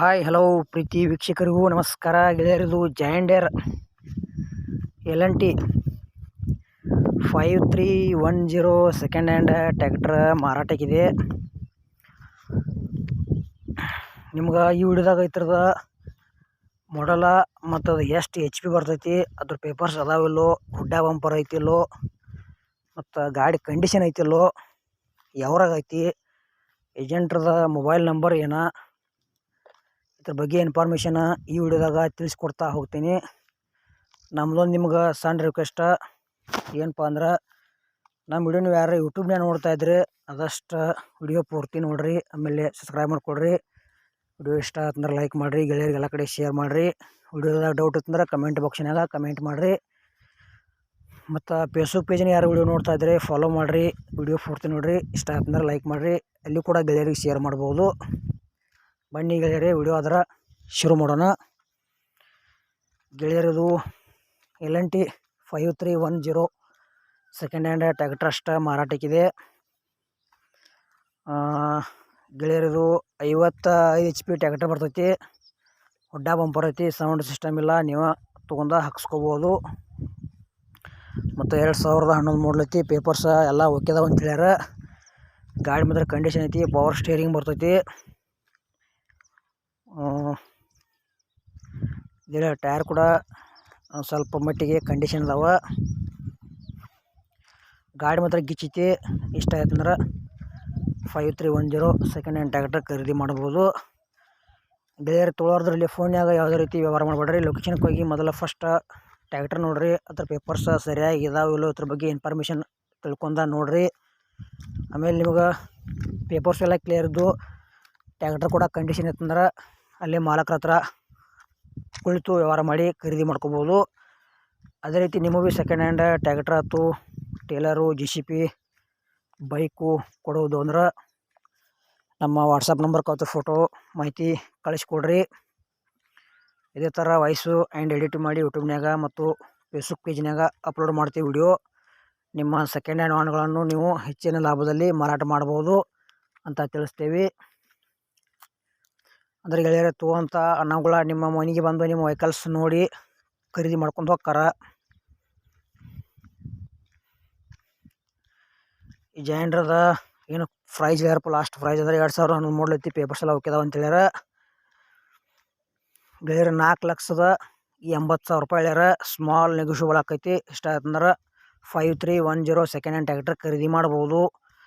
Hi hello ಪ್ರೀತಿ ವೀಕ್ಷಕರಿಗೂ ನಮಸ್ಕಾರ. ಗೆಳೆಯರಿದು John Deere L N T five three one zero second hand tractor ಮಾರಾಟಕ್ಕಿದೆ. ನಿಮ್ಗೆ ಈ ವಿಡಿಯೋದಾಗ ಐತ್ರದ ಮಾಡಲ ಮತ್ತು ಅದು ಎಷ್ಟು ಎಚ್ ಪಿ ಬರ್ತೈತಿ, ಅದ್ರ ಪೇಪರ್ಸ್ ಅದಾವಿಲ್ಲೋ ಗುಡ್ಡ ಬಂಪರ್ ಐತಿಲ್ಲೋ ಮತ್ತು ಗಾಡಿ ಕಂಡೀಷನ್ ಐತಿಲ್ಲೋ ಯಾವ್ರಾಗ ಐತಿ ಏಜೆಂಟ್ರದ ಮೊಬೈಲ್ ನಂಬರ್ ಏನ ಇದ್ರ ಬಗ್ಗೆ ಇನ್ಫಾರ್ಮೇಷನ್ ಈ ವಿಡಿಯೋದಾಗ ತಿಳಿಸ್ಕೊಡ್ತಾ ಹೋಗ್ತೀನಿ. ನಮ್ದೊಂದು ನಿಮ್ಗೆ ಸಣ್ಣ ರಿಕ್ವೆಸ್ಟ ಏನಪ್ಪ ಅಂದ್ರೆ ನಮ್ಮ ವಿಡಿಯೋನ ಯಾರು ಯೂಟ್ಯೂಬ್ನ ನೋಡ್ತಾ ಇದ್ರಿ, ಅದಷ್ಟು ವಿಡಿಯೋ ಪೂರ್ತಿ ನೋಡ್ರಿ, ಆಮೇಲೆ ಸಬ್ಸ್ಕ್ರೈಬ್ ಮಾಡ್ಕೊಡ್ರಿ. ವಿಡಿಯೋ ಇಷ್ಟ ಆತಂದ್ರೆ ಲೈಕ್ ಮಾಡಿರಿ, ಗೆಳೆಯರಿಗೆಲ್ಲ ಕಡೆ ಶೇರ್ ಮಾಡಿರಿ. ವಿಡಿಯೋದಾಗ ಡೌಟ್ ಇತ್ತಂದ್ರೆ ಕಮೆಂಟ್ ಬಾಕ್ಸ್ನಾಗ ಕಮೆಂಟ್ ಮಾಡಿರಿ. ಮತ್ತು ಫೇಸ್ಬುಕ್ ಪೇಜ್ನ ಯಾರು ವಿಡಿಯೋ ನೋಡ್ತಾ ಇದ್ರಿ ಫಾಲೋ ಮಾಡಿರಿ. ವಿಡಿಯೋ ಪೂರ್ತಿ ನೋಡಿರಿ, ಇಷ್ಟ ಆತಂದ್ರೆ ಲೈಕ್ ಮಾಡಿರಿ. ಅಲ್ಲಿ ಕೂಡ ಗೆಳೆಯರಿಗೆ ಶೇರ್ ಮಾಡ್ಬೋದು. ಬನ್ನಿ ಗೆಳೆಯರೇ ವಿಡಿಯೋ ಆದ್ರೆ ಶುರು ಮಾಡೋಣ. ಗೆಳೆಯರದು L N T five three one zero second hand tractor ಅಷ್ಟ ಮಾರಾಟಕ್ಕಿದೆ. ಗೆಳೆಯರದು ಐವತ್ತ ಐದು ಎಚ್ ಪಿ ಟ್ಯಾಕ್ಟರ್ ಬರ್ತೈತಿ. ಹೊಡ್ಡ ಬಂಪರ್ ಐತಿ, ಸೌಂಡ್ ಸಿಸ್ಟಮ್ ಇಲ್ಲ, ನೀವು ತೊಗೊಂಡ ಹಾಕ್ಸ್ಕೊಬೋದು. ಮತ್ತು ಎರಡು ಸಾವಿರದ ಹನ್ನೊಂದು ಮಾಡಲ್ ಐತಿ ಪೇಪರ್ಸ ಎಲ್ಲ ಓಕೆದಾವ ಅಂತ ಹೇಳ್ಯಾರ. ಗಾಡಿ ಮಾತ್ರ ಕಂಡೀಷನ್ ಐತಿ ಪವರ್ ಸ್ಟೇರಿಂಗ್ ಬರ್ತೈತಿ. ಇದರ ಟೈರ್ ಕೂಡ ಸ್ವಲ್ಪ ಮಟ್ಟಿಗೆ ಕಂಡೀಷನ್ ಅದಾವ. ಗಾಡಿ ಮಾತ್ರ ಗಿಚ್ಚೈತಿ ಇಷ್ಟ ಆಯ್ತಂದ್ರೆ five three one zero second hand tractor ಖರೀದಿ ಮಾಡ್ಬೋದು. ಬೇರೆ ತೊಗೊಳೋದ್ರಲ್ಲಿ ಫೋನ್ಯಾಗ ಯಾವುದೇ ರೀತಿ ವ್ಯವಹಾರ ಮಾಡಬೇಡ್ರಿ. ಲೊಕೇಶನ್ಗೆ ಹೋಗಿ ಮೊದಲ ಫಸ್ಟ್ ಟ್ಯಾಕ್ಟರ್ ನೋಡಿರಿ. ಅದ್ರ ಪೇಪರ್ಸ್ ಸರಿಯಾಗಿ ಇದಾವೆ ಇಲ್ಲೋ ಅದ್ರ ಬಗ್ಗೆ ಇನ್ಫಾರ್ಮೇಷನ್ ತಿಳ್ಕೊಂಡ ನೋಡಿರಿ. ಆಮೇಲೆ ನಿಮ್ಗೆ ಪೇಪರ್ಸ್ ಎಲ್ಲ ಕ್ಲಿಯರ್ ಇದ್ದು ಟ್ಯಾಕ್ಟರ್ ಕೂಡ ಕಂಡೀಷನ್ ಇತ್ತಂದ್ರೆ ಅಲ್ಲೇ ಮಾಲಕರ ಹತ್ರ ಕುಳಿತು ವ್ಯವಹಾರ ಮಾಡಿ ಖರೀದಿ ಮಾಡ್ಕೋಬೋದು. ಅದೇ ರೀತಿ ನಿಮಗೂ ಭೀ ಸೆಕೆಂಡ್ ಹ್ಯಾಂಡ್ ಟ್ಯಾಕ್ಟ್ರ್ ಆಯ್ತು trailer J C B bike ಕೊಡೋದು ಅಂದ್ರೆ ನಮ್ಮ ವಾಟ್ಸಪ್ ನಂಬರ್ ಕೌತ ಫೋಟೋ ಮಾಹಿತಿ ಕಳಿಸ್ಕೊಡ್ರಿ. ಇದೇ ಥರ ವಾಯ್ಸು ಆ್ಯಂಡ್ ಎಡಿಟ್ ಮಾಡಿ ಯೂಟ್ಯೂಬ್ನಾಗ ಮತ್ತು ಫೇಸ್ಬುಕ್ ಪೇಜ್ನಾಗ ಅಪ್ಲೋಡ್ ಮಾಡ್ತೀವಿ ವಿಡಿಯೋ ನಿಮ್ಮ ಸೆಕೆಂಡ್ ಹ್ಯಾಂಡ್ ವಾಹನಗಳನ್ನು ನೀವು ಹೆಚ್ಚಿನ ಲಾಭದಲ್ಲಿ ಮಾರಾಟ ಮಾಡ್ಬೋದು ಅಂತ ತಿಳಿಸ್ತೇವೆ. ಅಂದ್ರೆ ಗೆಳೆಯರೇ ತೊಗೊಂತ ಅಣ್ಣಗಳ ನಿಮ್ಮ ಮನೆಗೆ ಬಂದು ನಿಮ್ಮ ವೆಹಿಕಲ್ಸ್ ನೋಡಿ ಖರೀದಿ ಮಾಡ್ಕೊಂಡು ಹೋಗ್ತಾರ ಈ ಜಾಯಿಂಡ್ರದ ಏನು ಪ್ರೈಸ್ ಹೇಳ್ಯಾರಪ್ಪ ಲಾಸ್ಟ್ ಪ್ರೈಸ್ ಅಂದ್ರೆ ಎರಡು ಸಾವಿರ ಹನ್ನೊಂದು ಮೂಡ್ಲೈತಿ ಪೇಪರ್ಸ್ ಎಲ್ಲ ಹೋಗ್ಯದ ಅಂತ ಹೇಳ್ಯಾರ. ಗೆಳೆಯರ ನಾಲ್ಕು ಲಕ್ಷದ ಎಂಬತ್ತು ಸಾವಿರ ರೂಪಾಯಿ ಹೇಳ್ಯಾರ ಸ್ಮಾಲ್ ನೆಗೋಷಿಯಬಲ್ ಆಕೈತಿ. ಇಷ್ಟ ಆಯ್ತಂದ್ರೆ five three one zero second hand tractor ಖರೀದಿ ಮಾಡ್ಬೋದು.